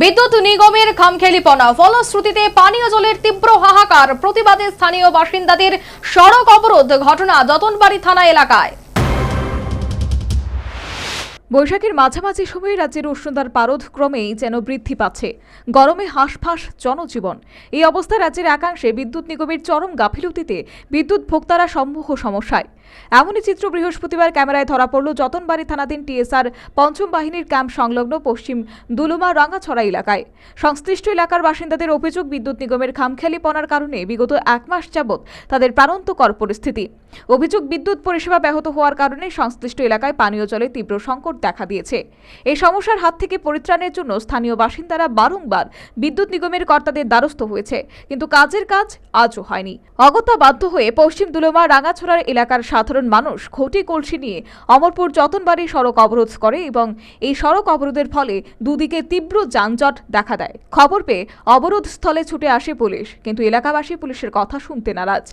বিদ্যুৎ নিগমের খামখেলিপনা। ফলশ্রুতিতে পানীয় জলের তীব্র হাহাকার। প্রতিবাদে স্থানীয় বাসিন্দাদের সড়ক অবরোধ ঘটনা যতনবাড়ি থানা এলাকায়। বৈশাখের মাঝামাঝি সময়ে রাজ্যের উষ্ণতার পারদ ক্রমেই যেন বৃদ্ধি পাচ্ছে। গরমে হাঁসফাঁস, জনজীবন। এই অবস্থায় রাজ্যের একাংশে বিদ্যুৎ নিগমের চরম গাফিলতিতে বিদ্যুৎ ভোক্তারা সম্মুখ সমস্যায়। এমনই চিত্র বৃহস্পতিবার ক্যামেরায় ধরা পড়ল যতনবাড়ি থানাধীন টিএসআর পঞ্চম বাহিনীর ক্যাম্প সংলগ্ন পশ্চিম দুলুমা রাঙ্গাছড়া এলাকায়। সংশ্লিষ্ট এলাকার বাসিন্দাদের অভিযোগ, বিদ্যুৎ নিগমের খামখেয়ালিপনার কারণে বিগত এক মাস যাবৎ তাদের প্রাণান্তকর পরিস্থিতি। অভিযোগ, বিদ্যুৎ পরিষেবা ব্যাহত হওয়ার কারণে সংশ্লিষ্ট এলাকায় পানীয় জলে তীব্র সংকট দেখা দিয়েছে। এই সমস্যার হাত থেকে পরিত্রাণের জন্য স্থানীয় বাসিন্দারা বারংবার বিদ্যুৎ নিগমের কর্তাদের দ্বারস্থ হয়েছে, কিন্তু কাজের কাজ আজও হয়নি। অগত্যা বাধ্য হয়ে পশ্চিম দুলমা রাঙাছড়ার এলাকার সাধারণ মানুষ ঘটি কলসি নিয়ে অমরপুর যতনবাড়ি সড়ক অবরোধ করে এবং এই সড়ক অবরোধের ফলে দুদিকে তীব্র যানজট দেখা দেয়। খবর পেয়ে অবরোধ স্থলে ছুটে আসে পুলিশ, কিন্তু এলাকাবাসী পুলিশের কথা শুনতে নারাজ।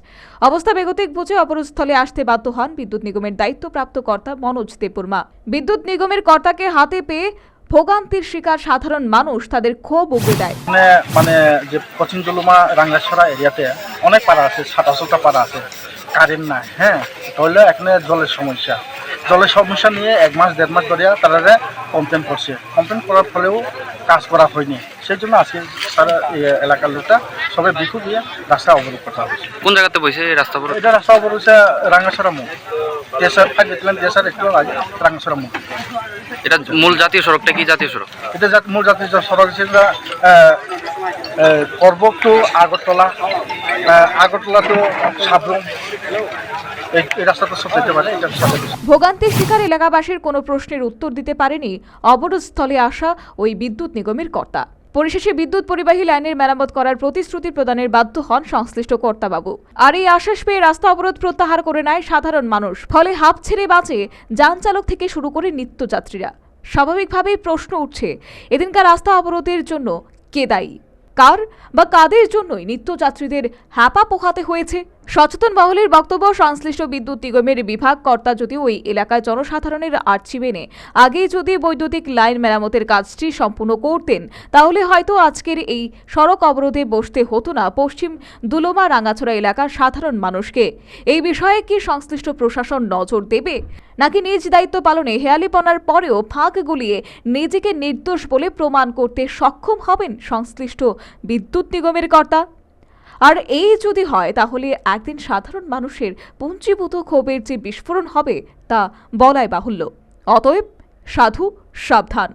অবস্থা বেগতিক বুঝে অবরোধ স্থলে আসতে বাধ্য হন বিদ্যুৎ নিগমের দায়িত্বপ্রাপ্ত কর্তা মনোজ দেববর্মা। বিদ্যুৎ নিগমের কর্তাকে হাতে পেয়ে ভোগান্তির শিকার সাধারণ মানুষ তাদের ক্ষোভ উগড়ে দেয়। মানে যে পশ্চিম জলুমা রাঙ্গাছড়া এরিয়াতে অনেক পাড়া আছে সাতাশোটা পাড়া আছে কারেন্ট নাই হ্যাঁ? তাহলে এখানে জলের সমস্যা। জলের সমস্যা নিয়ে এক মাস দেড় মাস ধরে তারা কমপ্লেন করছে। কমপ্লেন করার ফলেও কাজ করা হয়নি। সেই জন্য আজকে সারা এলাকার লোকটা সবাই বিক্ষু দিয়ে রাস্তা অবরোধ করতে হয়েছে কোন জায়গাতে বসে রাস্তা পুরো এটা রাস্তা অবরোধ হচ্ছে রাঙ্গাছড়া মুখ দেশার ফাইভ দেশার একটু আগে রাঙ্গাছড়া এটা মূল জাতীয় সড়কটা কি জাতীয় সড়ক? এটা মূল জাতীয় টু আগরতলা আগরতলা টু সাবরুম ভোগান্তির শিকার এলাকাবাসীর কোনো প্রশ্নের উত্তর দিতে পারেনি অবরোধস্থলে আসা ওই বিদ্যুৎ নিগমের কর্তা। পরিশেষে বিদ্যুৎ পরিবাহী লাইনের মেরামত করার প্রতিশ্রুতি প্রদানের বাধ্য হন সংশ্লিষ্ট কর্তাবাবু। আর এই আশ্বাস পেয়ে রাস্তা অবরোধ প্রত্যাহার করে নেয় সাধারণ মানুষ। ফলে হাফ ছেড়ে বাঁচে যান চালক থেকে শুরু করে নিত্যযাত্রীরা। স্বাভাবিকভাবেই প্রশ্ন উঠছে, এদিনকার রাস্তা অবরোধের জন্য কে দায়ী? কার বা কাদের জন্যই নিত্যযাত্রীদের হ্যাপা পোহাতে হয়েছে? সচেতন মহলের বক্তব্য, সংশ্লিষ্ট বিদ্যুৎ নিগমের বিভাগ, কর্তা যদি ওই এলাকায় জনসাধারণের আর্চি মেনে আগেই যদি বৈদ্যুতিক লাইন মেরামতের কাজটি সম্পূর্ণ করতেন, তাহলে হয়তো আজকের এই সড়ক অবরোধে বসতে হতো না পশ্চিম দুলোমা রাঙাছড়া এলাকার সাধারণ মানুষকে। এই বিষয়ে কি সংশ্লিষ্ট প্রশাসন নজর দেবে? নাকি নিজ দায়িত্ব পালনে হেয়ালিপনার পরেও ফাঁক গুলিয়ে নিজেকে নির্দোষ বলে প্রমাণ করতে সক্ষম হবেন সংশ্লিষ্ট বিদ্যুৎ নিগমের কর্তা? আর এই যদি হয়, তাহলে একদিন সাধারণ মানুষের পুঞ্জীভূত ক্ষোভের যে বিস্ফোরণ হবে, তা বলাই বাহুল্য। অতএব, সাধু, সাবধান।